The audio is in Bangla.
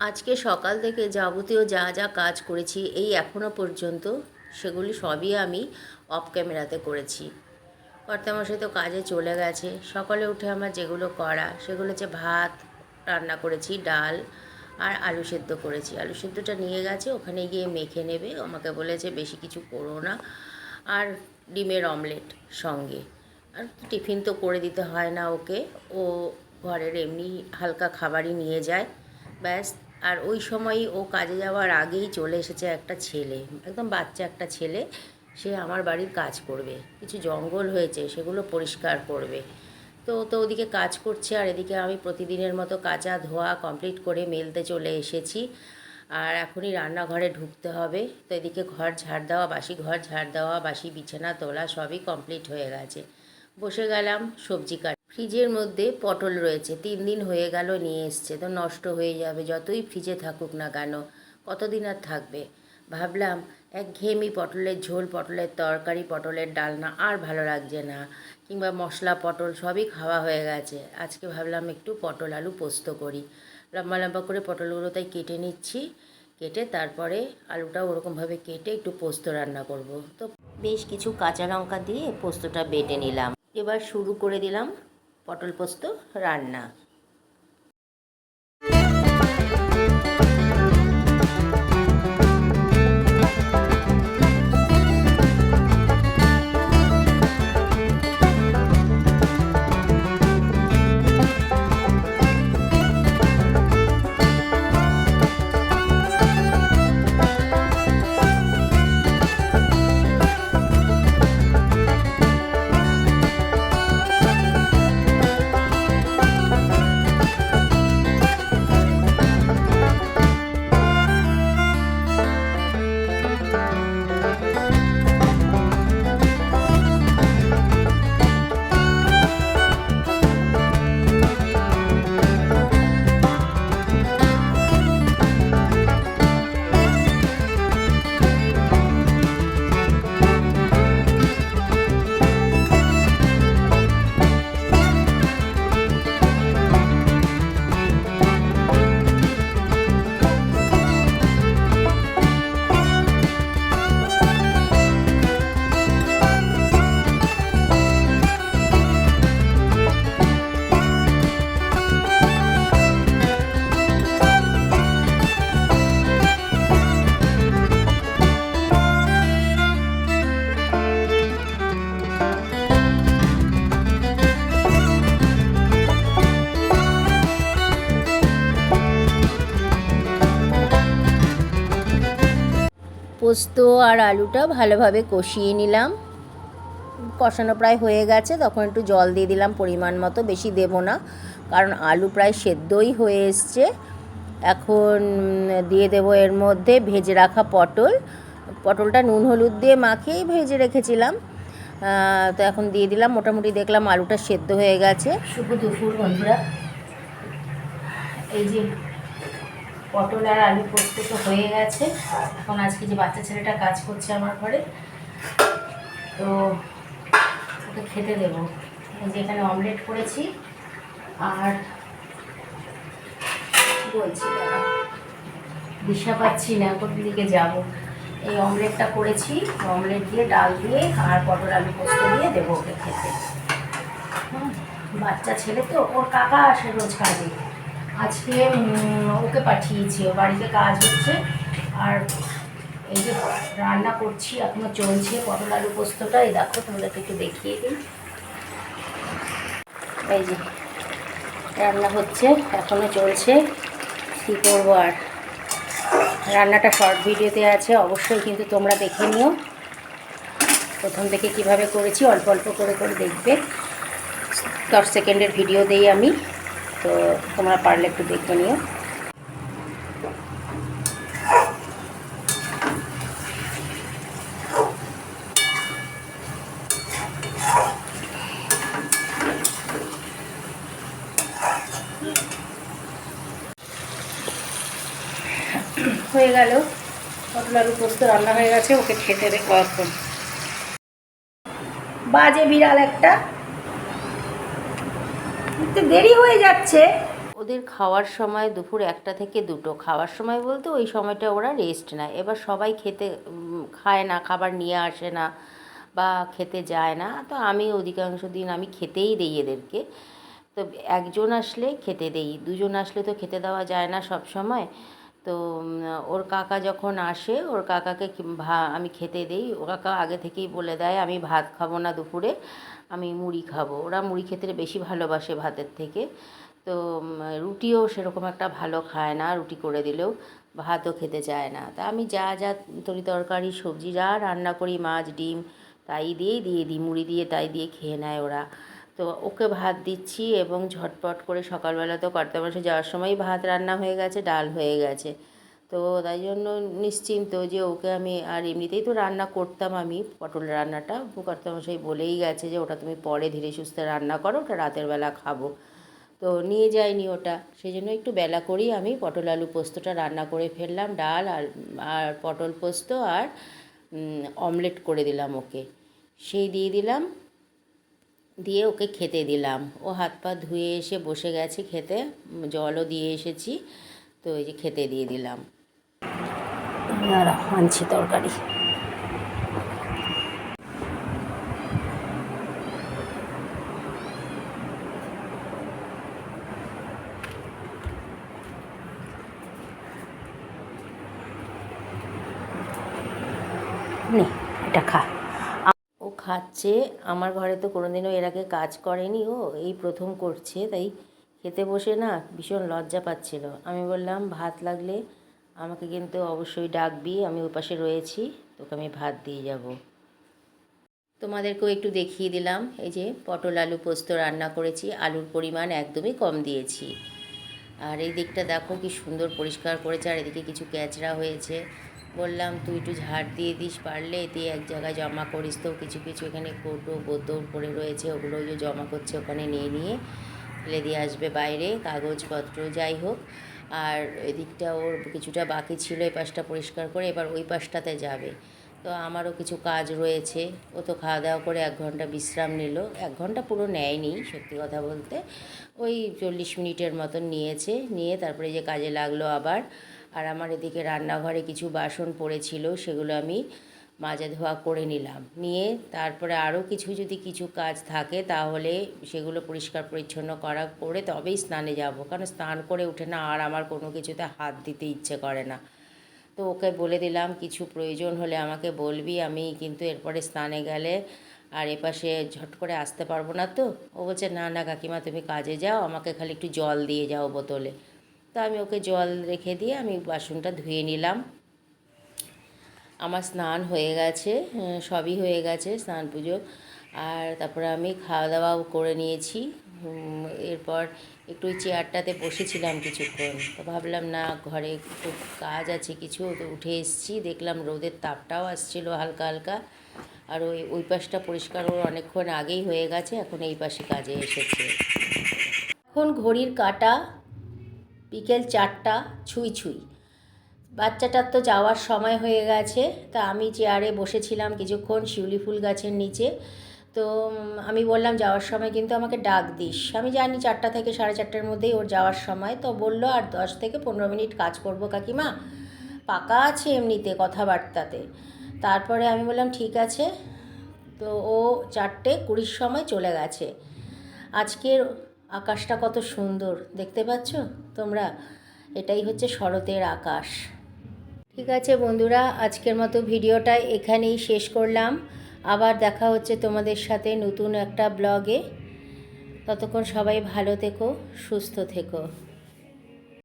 আজকে সকাল থেকে যাবতীয় যা যা কাজ করেছি, এই এখনও পর্যন্ত সেগুলি সবই আমি অফ ক্যামেরাতে করেছি। কর্তামশাই তো কাজে চলে গেছে। সকালে উঠে আমার যেগুলো করা, সেগুলো হচ্ছে ভাত রান্না করেছি, ডাল আর আলু সেদ্ধ করেছি। আলু সেদ্ধটা নিয়ে গেছে, ওখানে গিয়ে মেখে নেবে। আমাকে বলেছে বেশি কিছু করো না। আর ডিমের অমলেট সঙ্গে। আর টিফিন তো করে দিতে হয় না ওকে। ও ঘরের এমনি হালকা খাবারই নিয়ে যায়। ব্যাস আর ওই সময়ই ও কাজে যাওয়ার আগেই চলে এসেছে একটা ছেলে, একদম বাচ্চা একটা ছেলে। সে আমার বাড়ির কাজ করবে, কিছু জঙ্গল হয়েছে সেগুলো পরিষ্কার করবে। তো তো ওদিকে কাজ করছে আর এদিকে আমি প্রতিদিনের মতো কাচা ধোয়া কমপ্লিট করে মেলতে চলে এসেছি। আর এখনই রান্নাঘরে ঢুকতে হবে। তো এদিকে ঘর ঝাড় দেওয়া, বাসি ঘর ঝাড় দেওয়া, বাসি বিছানা তোলা সবই কমপ্লিট হয়ে গেছে। বসে গেলাম সবজি কাট ফ্রিজের মধ্যে পটল রয়েছে। তিন দিন হয়ে গেল নিয়ে এসছে। তো নষ্ট হয়ে যাবে, যতই ফ্রিজে থাকুক না কেন, কতদিন আর থাকবে? ভাবলাম এক ঘেয়েমি পটলের ঝোল, পটলের তরকারি, পটলের ডালনা আর ভালো লাগছে না। কিংবা মশলা, পটল সবই খাওয়া হয়ে গেছে। আজকে ভাবলাম একটু পটল আলু পোস্ত করি। লম্বা লম্বা করে পটলগুলো তাই কেটে নিচ্ছি। কেটে তারপরে আলুটাও ওরকমভাবে কেটে একটু পোস্ত রান্না করব। তো বেশ কিছু কাঁচা লঙ্কা দিয়ে পোস্তটা বেটে নিলাম। এবার শুরু করে দিলাম পটল পোস্ত রান্না। পোস্ত আর আলুটা ভালোভাবে কষিয়ে নিলাম। কষানো প্রায় হয়ে গেছে, তখন একটু জল দিয়ে দিলাম পরিমাণ মতো, বেশি দেব না, কারণ আলু প্রায় সেদ্ধই হয়ে এসছে। এখন দিয়ে দেবো এর মধ্যে ভেজে রাখা পটল। পটলটা নুন হলুদ দিয়ে মাখিয়েই ভেজে রেখেছিলাম। তো এখন দিয়ে দিলাম, মোটামুটি দেখলাম আলুটা সেদ্ধ হয়ে গেছে। শুভ দুপুর বন্ধুরা। এই যে পটল আর আলু পোস্ত তো হয়ে গেছে। এখন আজকে যে বাচ্চা ছেলেটা কাজ করছে আমার ঘরে, তো ওকে খেতে দেবো। এই যে এখানে অমলেট করেছি। আর বলছি দিশা পাচ্ছি না কোন দিকে যাব। এই অমলেটটা করেছি, অমলেট দিয়ে ডাল দিয়ে আর পটল, আলু পোস্ত দিয়ে দেবো ওকে খেতে। বাচ্চা ছেলে তো, ওর কাকা আসে রোজ কাজে। আজকে ওকে পাঠিয়েছি। ও বাড়িতে কাজ হচ্ছে। আর এই যে রান্না করছি, এখনও চলছে পটল আলু পোস্তটা। এই দেখো, তোমাদেরকে একটু দেখিয়ে দিই। এই যে রান্না হচ্ছে, এখনও চলছে। কী করব আর? রান্নাটা শর্ট ভিডিওতে আছে, অবশ্যই কিন্তু তোমরা দেখে নিও। প্রথম থেকে কীভাবে করেছি, অল্প অল্প করে করে দেখবে। দশ সেকেন্ডের ভিডিও দেই আমি। তো তোমরা পারলে একটু দেখে নিও। হয়ে গেল। পটল আলু পোস্ত রান্না হয়ে গেছে, ওকে খেতে এখন বাজে বিড়াল একটা। একটু দেরি হয়ে যাচ্ছে। ওদের খাওয়ার সময় দুপুর একটা থেকে দুটো। খাওয়ার সময় বলতে ওই সময়টা ওরা রেস্ট নেয়। এবার সবাই খেতে খায় না, খাবার নিয়ে আসে না বা খেতে যায় না। তো আমি অধিকাংশ দিন আমি খেতেই দিই এদেরকে। তো একজন আসলে খেতে দেই, দুজন আসলে তো খেতে দেওয়া যায় না সব সময়। তো ওর কাকা যখন আসে, ওর কাকাকে ভা, আমি খেতে দেই। ও কাকা আগে থেকেই বলে দেয়, আমি ভাত খাব না দুপুরে, আমি মুড়ি খাব। ওরা মুড়ি খেতে বেশি ভালোবাসে ভাতের থেকে। তো রুটিও সেরকম একটা ভালো খায় না, রুটি করে দিলেও ভাতও খেতে চায় না। তা আমি যা যা তরি তরকারি, সবজি যা রান্না করি, মাছ, ডিম, তাই দিয়েই দিয়ে দিই, মুড়ি দিয়ে তাই দিয়ে খেয়ে নেয় ওরা। তো ওকে ভাত দিচ্ছি এবং ঝটপট করে সকালবেলা তো কর্তা মাসে যাওয়ার সময় ভাত রান্না হয়ে গেছে, ডাল হয়ে গেছে। তো তাই জন্য নিশ্চিন্ত যে ওকে আমি আর এমনিতেই তো রান্না করতাম আমি, পটল রান্নাটা। কর্তামশাই বলেই গেছে যে ওটা তুমি পরে ধীরে সুস্থে রান্না করো, ওটা রাতের বেলা খাব। তো নিয়ে যাইনি ওটা। সেই জন্য একটু বেলা করেই আমি পটল আলু পোস্তটা রান্না করে ফেললাম, ডাল আর আর পটল পোস্ত আর অমলেট করে দিলাম ওকে। সেই দিয়ে দিলাম। দিয়ে ওকে খেতে দিলাম। ও হাত পা ধুয়ে এসে বসে গেছে খেতে, জলও দিয়ে এসেছি, তো ওই যে খেতে দিয়ে দিলাম। আনছি তরকারি। এটা খা। খাচ্ছে। আমার ঘরে তো কোনোদিনও এর আগে কাজ করেনি ও, এই প্রথম করছে, তাই খেতে বসে না ভীষণ লজ্জা পাচ্ছিল। আমি বললাম, ভাত লাগলে আমাকে কিন্তু অবশ্যই ডাকবি, আমি ওই পাশে রয়েছি, তোকে আমি ভাত দিয়ে যাব। তোমাদেরকেও একটু দেখিয়ে দিলাম, এই যে পটল আলু পোস্ত রান্না করেছি, আলুর পরিমাণ একদমই কম দিয়েছি। আর এই দিকটা দেখো কি সুন্দর পরিষ্কার করেছে, আর এদিকে কিছু ক্যাচড়া হয়েছে। বললাম, তুই একটু ঝাড় দিয়ে দিস পারলে, দিয়ে এক জায়গায় জমা করিস তো। কিছু কিছু এখানে কৌটো, বোতল পড়ে রয়েছে, ওগুলো জমা করছে, ওখানে নিয়ে নিয়ে ফেলে দিয়ে আসবে বাইরে, কাগজপত্র যাই হোক। আর এদিকটা ওর কিছুটা বাকি ছিল এই পাশটা পরিষ্কার করে, এবার ওই পাশটাতে যাবে। তো আমারও কিছু কাজ রয়েছে। ও তো খাওয়া দাওয়া করে এক ঘণ্টা বিশ্রাম নিল। এক ঘণ্টা পুরো নেয়নি, সত্যি কথা বলতে। ওই চল্লিশ মিনিটের মতন নিয়েছে। নিয়ে তারপরে যে কাজে লাগল আবার আর আমার এদিকে রান্নাঘরে কিছু বাসন পড়েছিল, সেগুলো আমি মাজা ধোয়া করে নিলাম। নিয়ে তারপরে আরও কিছু যদি কিছু কাজ থাকে, তাহলে সেগুলো পরিষ্কার পরিচ্ছন্ন করা করে তবেই স্নানে যাব। কারণ স্নান করে উঠে না আর আমার কোনো কিছুতে হাত দিতে ইচ্ছে করে না। তো ওকে বলে দিলাম, কিছু প্রয়োজন হলে আমাকে বলবি, আমি কিন্তু এরপরে স্নানে গেলে আর এপাশে ঝট করে আসতে পারব না তো। ও বলছে, না না, কাকিমা, তুমি কাজে যাও, আমাকে খালি একটু জল দিয়ে যাও বোতলে। তো আমি ওকে জল রেখে দিয়ে আমি বাসনটা ধুয়ে নিলাম। আমার স্নান হয়ে গেছে সবই হয়ে গেছে, স্নান পুজো। আর তারপরে আমি খাওয়া দাওয়াও করে নিয়েছি। এরপর একটু চেয়ারটাতে বসেছিলাম কিছুক্ষণ। তো ভাবলাম, না, ঘরে খুব কাজ আছে কিছু। তো উঠে এসেছি, দেখলাম রোদের তাপটাও আসছিল হালকা হালকা। আর ওই ওই পাশটা পরিষ্কার ওর অনেকক্ষণ আগেই হয়ে গেছে, এখন এই পাশে কাজে এসেছে। এখন ঘড়ির কাটা বিকেল চারটা ছুঁই ছুঁই। বাচ্চাটার তো যাওয়ার সময় হয়ে গেছে, তা আমি চেয়ারে বসেছিলাম কিছুক্ষণ শিউলি ফুল গাছের নিচে। তো আমি বললাম, যাওয়ার সময় কিন্তু আমাকে ডাক দিস। আমি জানি চারটা থেকে সাড়ে চারটার মধ্যেই ওর যাওয়ার সময়, তো বলল, আর দশ থেকে পনেরো মিনিট কাজ করব কাকিমা। পাকা আছে এমনিতে কথাবার্তাতে। তারপরে আমি বললাম, ঠিক আছে। তো ও চারটে কুড়ির সময় চলে গেছে। আজকের আকাশটা কত সুন্দর, দেখতে পাচ্ছ? তোমরা, এটাই হচ্ছে শরতের আকাশ। ঠিক আছে বন্ধুরা, আজকের মতো ভিডিওটা এখানেই শেষ করলাম। আবার দেখা হচ্ছে তোমাদের সাথে নতুন একটা ব্লগে। ততক্ষণ সবাই ভালো থেকো, সুস্থ থেকো।